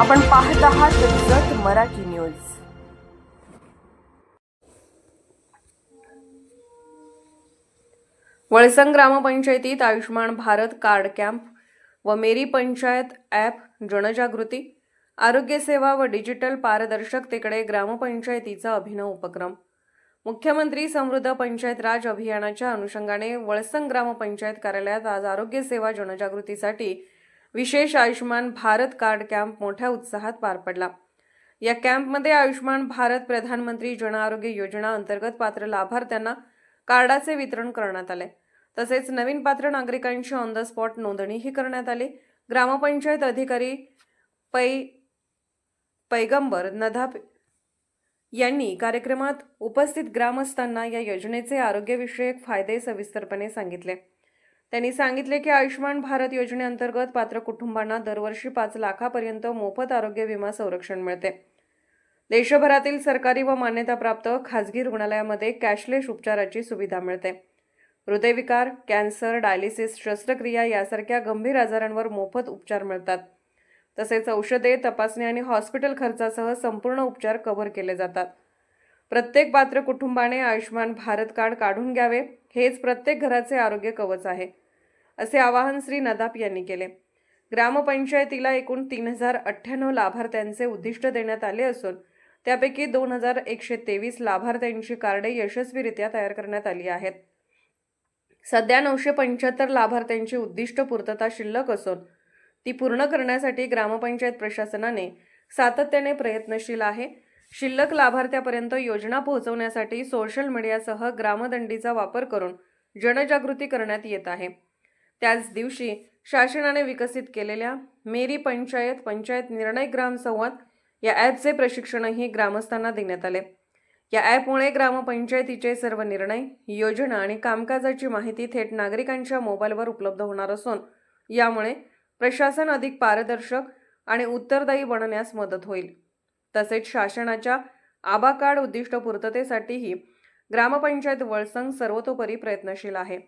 आपण पाहत आहात जत मराठी न्यूज. वळसंग ग्रामपंचायतीत आयुष्यमान भारत कार्ड कॅम्प व मेरी पंचायत ॲप जनजागृती आरोग्य सेवा व डिजिटल पारदर्शकतेकडे ग्रामपंचायतीचा अभिनव उपक्रम. मुख्यमंत्री समृद्ध पंचायत राज अभियानाच्या अनुषंगाने वळसंग ग्रामपंचायत कार्यालयात आज आरोग्य सेवा जनजागृतीसाठी विशेष आयुष्यमान भारत कार्ड कॅम्प मोठ्या उत्साहात पार पडला. या कॅम्पमध्ये आयुष्यमान भारत प्रधानमंत्री जन आरोग्य योजना अंतर्गत पात्र लाभार्थ्यांना कार्डाचे वितरण करण्यात आले. तसेच नवीन पात्र नागरिकांची ऑन द स्पॉट नोंदणीही करण्यात आली. ग्रामपंचायत अधिकारी पै पैगंबर नदाप यांनी कार्यक्रमात उपस्थित ग्रामस्थांना या योजनेचे आरोग्यविषयक फायदे सविस्तरपणे सांगितले. त्यांनी सांगितले की आयुष्यमान भारत योजनेअंतर्गत पात्र कुटुंबांना दरवर्षी पाच लाखापर्यंत मोफत आरोग्य विमा संरक्षण मिळते. देशभरातील सरकारी व मान्यताप्राप्त खाजगी रुग्णालयामध्ये कॅशलेस उपचाराची सुविधा मिळते. हृदयविकार कॅन्सर डायलिसिस शस्त्रक्रिया यासारख्या गंभीर आजारांवर मोफत उपचार मिळतात. तसेच औषधे तपासणी आणि हॉस्पिटल खर्चासह संपूर्ण उपचार कव्हर केले जातात. प्रत्येक पात्र कुटुंबाने आयुष्यमान भारत कार्ड काढून घ्यावे हेच प्रत्येक घराचे आरोग्य कवच आहे असे आवाहन श्री नदाप यांनी केले. ग्रामपंचायतीला एकूण तीन हजार अठ्ठ्याण्णव लाभार्थ्यांचे उद्दिष्ट देण्यात आले असून त्यापैकी दोन हजार एकशे तेवीस लाभार्थ्यांची कार्डे यशस्वीरित्या तयार करण्यात आली आहेत. सध्या नऊशे पंच्याहत्तर लाभार्थ्यांची उद्दिष्ट पूर्तता शिल्लक असून ती पूर्ण करण्यासाठी ग्रामपंचायत प्रशासनाने सातत्याने प्रयत्नशील आहे. शिल्लक लाभार्थ्यापर्यंत योजना पोहोचवण्यासाठी सोशल मीडियासह ग्रामदंडीचा वापर करून जनजागृती करण्यात येत आहे. त्याच दिवशी शासनाने विकसित केलेल्या मेरी पंचायत पंचायत निर्णय ग्राम संवाद या ॲपचे प्रशिक्षणही ग्रामस्थांना देण्यात आले. या ॲपमुळे ग्रामपंचायतीचे सर्व निर्णय योजना आणि कामकाजाची माहिती थेट नागरिकांच्या मोबाईलवर उपलब्ध होणार असून यामुळे प्रशासन अधिक पारदर्शक आणि उत्तरदायी बनण्यास मदत होईल. तसेच शासनाच्या आबा कार्ड उद्दिष्ट पूर्ततेसाठीही ग्रामपंचायत वळसंग सर्वतोपरी प्रयत्नशील आहे.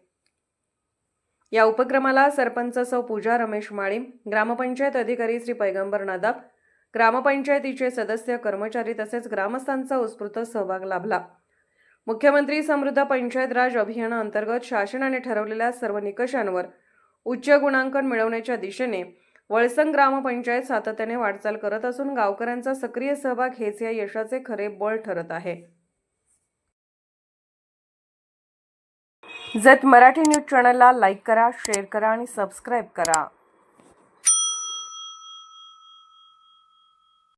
या उपक्रमाला सरपंच सौ. पूजा रमेश माळी ग्रामपंचायत अधिकारी श्री पैगंबर नादाब ग्रामपंचायतीचे सदस्य कर्मचारी तसेच ग्रामस्थांचा उत्स्फूर्त सहभाग लाभला. मुख्यमंत्री समृद्ध पंचायत राज अभियानाअंतर्गत शासनाने ठरवलेल्या सर्व निकषांवर उच्च गुणांकन मिळवण्याच्या दिशेने वळसंग ग्रामपंचायत सातत्याने वाटचाल करत असून गावकऱ्यांचा सक्रिय सहभाग हेच या यशाचे खरे बळ ठरत आहे. जत मराठी न्यूज चॅनलला लाईक करा शेअर करा आणि सबस्क्राईब करा.